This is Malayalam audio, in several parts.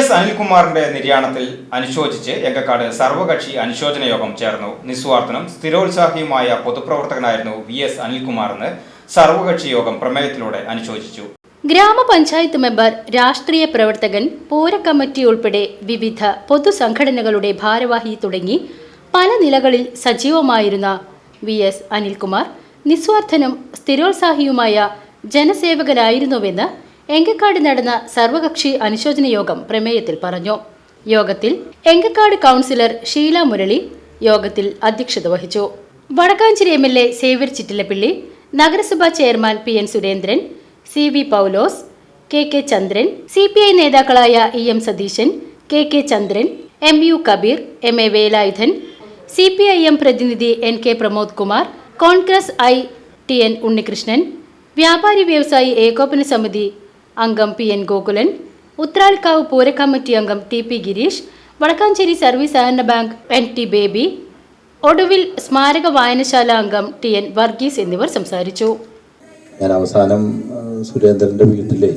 S അനിൽകുമാറിന്റെ നിര്യാണത്തിൽ അനുശോചിച്ച് എങ്കക്കാട് സർവകക്ഷി അനുശോചന യോഗം ചേർന്നു. നിസ്വാർത്ഥനും സ്ഥിരോത്സാഹിയുമായ പൊതുപ്രവർത്തകനായിരുന്നു വി എസ് അനിൽകുമാറെന്ന് സർവകക്ഷി യോഗം പ്രമേയത്തിലൂടെ അനുശോചിച്ചു. ഗ്രാമപഞ്ചായത്ത് മെമ്പർ രാഷ്ട്രീയ പ്രവർത്തകൻ പൂര കമ്മിറ്റി ഉൾപ്പെടെ വിവിധ പൊതുസംഘടനകളുടെ ഭാരവാഹി തുടങ്ങി പല നിലകളിൽ സജീവമായിരുന്ന വി എസ് അനിൽകുമാർ നിസ്വാർത്ഥനും സ്ഥിരോത്സാഹിയുമായ ജനസേവകനായിരുന്നുവെന്ന് എങ്കക്കാട് നടന്ന സർവകക്ഷി അനുശോചന യോഗം പ്രമേയത്തിൽ പറഞ്ഞു. യോഗത്തിൽ എങ്കക്കാട് കൗൺസിലർ ഷീല മുരളി യോഗത്തിൽ അധ്യക്ഷത വഹിച്ചു. Vadakkanchery M L A Xavier Chittilappilly നഗരസഭാ chairman P N Surendran C V Paulose K K Chandran C P I നേതാക്കളായ E M Satheesan K K Chandran M U Kabeer M A Velayudhan C P I M പ്രതിനിധി N K Pramod Kumar Congress I T N Unnikrishnan വ്യാപാരി വ്യവസായി ഏകോപന സമിതി അംഗം പി എൻ ഗോകുലൻ ഉത്രാൽക്കാവ് പൂര കമ്മിറ്റി അംഗം T P Gireesh Vadakkanchery service സഹകരണ bank N T Baby Oduvil സ്മാരക വായനശാല അംഗം ടി എൻ വർഗീസ് എന്നിവർ സംസാരിച്ചു. ഞാൻ അവസാനം സുരേന്ദ്രന്റെ വീട്ടിലെ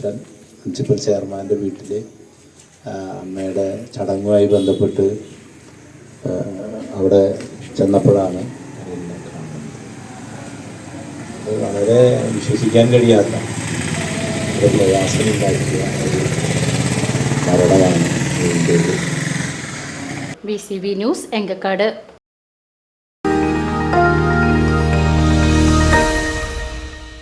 പ്രിൻസിപ്പൽ ചെയർമാന്റെ വീട്ടിലെ അമ്മയുടെ ചടങ്ങുമായി ബന്ധപ്പെട്ട് അവിടെ ചെന്നപ്പോഴാണ് വളരെ വിശ്വസിക്കാൻ കഴിയാത്ത ഒരു പ്രയാസമുണ്ടാക്കിയ ഒരു മരണമാണ് B B C news Engakkad.